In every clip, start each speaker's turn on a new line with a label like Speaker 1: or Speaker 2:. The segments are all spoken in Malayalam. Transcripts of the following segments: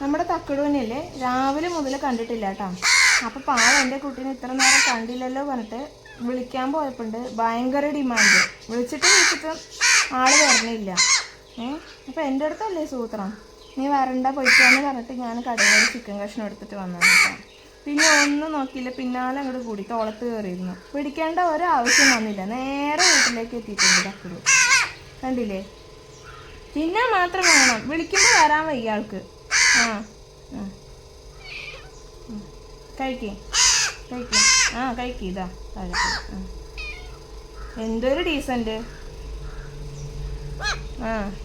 Speaker 1: നമ്മുടെ തക്കടൂനല്ലേ രാവിലെ മുതൽ കണ്ടിട്ടില്ല കേട്ടോ. അപ്പൊ പാവം എന്റെ കുട്ടീനെ ഇത്ര നേരം കണ്ടില്ലല്ലോ പറഞ്ഞിട്ട് വിളിക്കാൻ പോയപ്പോണ്ട്. ഭയങ്കര ഡിമാൻഡ്. വിളിച്ചിട്ട് വിളിച്ചിട്ട് ആൾ വരണില്ല. ഏ? അപ്പൊ എന്റെ അടുത്തല്ലേ സൂത്രം? നീ വരണ്ട പൊയ്ക്കാന്ന് പറഞ്ഞിട്ട് ഞാൻ കടയിൽ ചിക്കൻ കഷ്ണം എടുത്തിട്ട് വന്നത് കേട്ടോ. പിന്നെ ഒന്നും നോക്കിയില്ല. പിന്നാലെ അങ്ങോട്ട് കൂടി തോളത്ത് കയറിയിരുന്നു പിടിക്കേണ്ട ഒരാവശ്യം വന്നില്ല. നേരെ വീട്ടിലേക്ക് എത്തിയിട്ടുണ്ട് തക്കടു കണ്ടില്ലേ? തിന്നാൻ മാത്രം വേണം. വിളിക്കുമ്പോൾ വരാൻ വയ്യ ആൾക്ക്. ആ. കഴിക്കേ. കഴിക്കേ. ആ കഴിക്കേ. ഇതാ. എന്തൊരു ഡീസന്റ് ആ.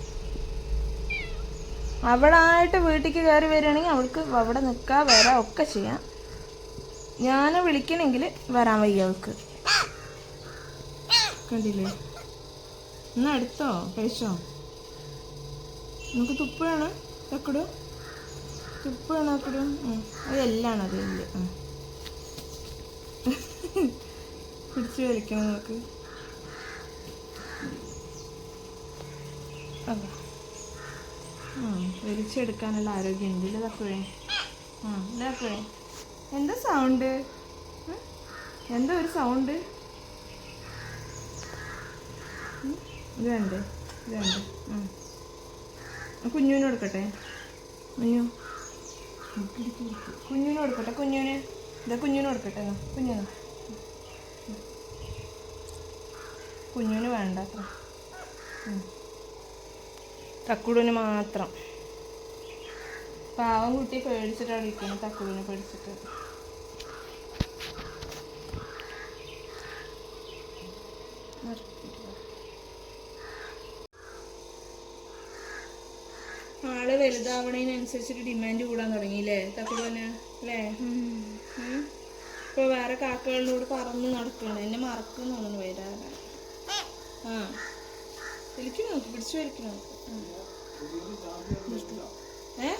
Speaker 1: അവളായിട്ട് വീട്ടിലേക്ക് കയറി വരികയാണെങ്കിൽ അവൾക്ക് അവിടെ നിൽക്കാൻ വരാം ഒക്കെ ചെയ്യാം. ഞാൻ വിളിക്കണമെങ്കിൽ വരാൻ വയ്യ അവൾക്ക്. കണ്ടില്ലേ? എന്നാ എടുത്തോ? കഴിച്ചോ? നമുക്ക് തുപ്പ് വേണം തക്കടു തുപ്പ് വേണം തക്കടു അത് എല്ലാണ് അത് എല്ല് ആ. പിടിച്ച് വലിക്കണം നമുക്ക്? അതാ. ആരോഗ്യം. ആരോഗ്യമുണ്ട് ഇല്ല തക്കുഴേ ആ ഇതാക്കുഴേ തക്കുഴേ എന്താ സൗണ്ട് എന്താ ഒരു സൗണ്ട് ഇത് വേണ്ടേ ഇത് വേണ്ടേ കുഞ്ഞുവിന് കൊടുക്കട്ടെ? കുഞ്ഞു കുഞ്ഞുവിന് കൊടുക്കട്ടെ കുഞ്ഞുവിന്? ഇതാ കുഞ്ഞുവിന് കൊടുക്കട്ടെ. കുഞ്ഞിന് കുഞ്ഞുവിന് വേണ്ട അത്ര തക്കുടുവിന് മാത്രം. പാവം കുട്ടിയെ പേടിച്ചിട്ടാണ് ഇരിക്കുന്നത് തക്കുടുവിനെ പേടിച്ചിട്ട്. ആൾ വലുതാവണതിനനുസരിച്ചിട്ട് ഡിമാൻഡ് കൂടാൻ തുടങ്ങി അല്ലേ തക്കുടനെ അല്ലേ? ഇപ്പൊ വേറെ കാക്കകളിലൂടെ പറന്ന് നടക്കണം. എന്നെ മറക്കുന്നു തോന്നുന്നു വരാതെ ആ. വലിക്കും പിടിച്ചു വലിക്കും നോക്ക്. ഏ?